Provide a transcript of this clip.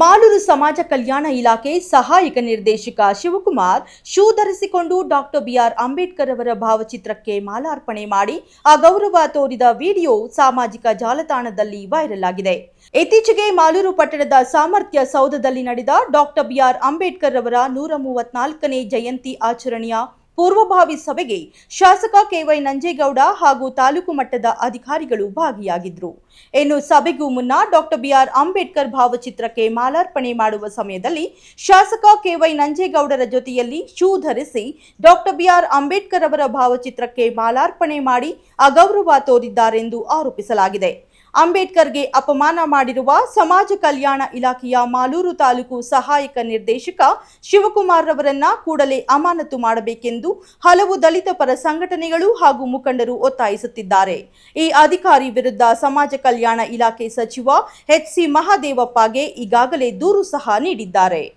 ಮಾಲೂರು ಸಮಾಜ ಕಲ್ಯಾಣ ಇಲಾಖೆ ಸಹಾಯಕ ನಿರ್ದೇಶಕ ಶಿವಕುಮಾರ್ ಶೂ ಧರಿಸಿಕೊಂಡು ಡಾಕ್ಟರ್ ಬಿಆರ್ ಅಂಬೇಡ್ಕರ್ ಅವರ ಭಾವಚಿತ್ರಕ್ಕೆ ಮಾಲಾರ್ಪಣೆ ಮಾಡಿ ಆ ಗೌರವ ತೋರಿದ ವಿಡಿಯೋ ಸಾಮಾಜಿಕ ಜಾಲತಾಣದಲ್ಲಿ ವೈರಲ್ ಆಗಿದೆ. ಇತ್ತೀಚೆಗೆ ಮಾಲೂರು ಪಟ್ಟಣದ ಸಾಮರ್ಥ್ಯ ಸೌಧದಲ್ಲಿ ನಡೆದ ಡಾಕ್ಟರ್ ಬಿಆರ್ ಅಂಬೇಡ್ಕರ್ ಅವರ ನೂರ ಮೂವತ್ನಾಲ್ಕನೇ ಜಯಂತಿ ಆಚರಣೆಯ ಪೂರ್ವಭಾವಿ ಸಭೆಗೆ ಶಾಸಕ ಕೆವೈ ನಂಜೇಗೌಡ ಹಾಗೂ ತಾಲೂಕು ಮಟ್ಟದ ಅಧಿಕಾರಿಗಳು ಭಾಗಿಯಾಗಿದ್ದರು ಇನ್ನು ಸಭೆಗೂ ಮುನ್ನ ಡಾಕ್ಟರ್ ಬಿಆರ್ ಅಂಬೇಡ್ಕರ್ ಭಾವಚಿತ್ರಕ್ಕೆ ಮಾಲಾರ್ಪಣೆ ಮಾಡುವ ಸಮಯದಲ್ಲಿ ಶಾಸಕ ಕೆವೈ ನಂಜೇಗೌಡರ ಜೊತೆಯಲ್ಲಿ ಶೂ ಧರಿಸಿ ಡಾಕ್ಟರ್ ಬಿಆರ್ ಅಂಬೇಡ್ಕರ್ ಅವರ ಭಾವಚಿತ್ರಕ್ಕೆ ಮಾಲಾರ್ಪಣೆ ಮಾಡಿ ಅಗೌರವ ತೋರಿದ್ದಾರೆಂದು ಆರೋಪಿಸಲಾಗಿದೆ. ಅಂಬೇಡ್ಕರ್ಗೆ ಅಪಮಾನ ಮಾಡಿರುವ ಸಮಾಜ ಕಲ್ಯಾಣ ಇಲಾಖೆಯ ಮಾಲೂರು ತಾಲೂಕು ಸಹಾಯಕ ನಿರ್ದೇಶಕ ಶಿವಕುಮಾರ್ ರವರನ್ನ ಕೂಡಲೇ ಅಮಾನತು ಮಾಡಬೇಕೆಂದು ಹಲವು ದಲಿತ ಪರ ಸಂಘಟನೆಗಳು ಹಾಗೂ ಮುಖಂಡರು ಒತ್ತಾಯಿಸುತ್ತಿದ್ದಾರೆ. ಈ ಅಧಿಕಾರಿ ವಿರುದ್ಧ ಸಮಾಜ ಕಲ್ಯಾಣ ಇಲಾಖೆ ಸಚಿವ ಎಚ್ ಸಿ ಮಹಾದೇವಪ್ಪಗೆ ಈಗಾಗಲೇ ದೂರು ಸಹ ನೀಡಿದ್ದಾರೆ.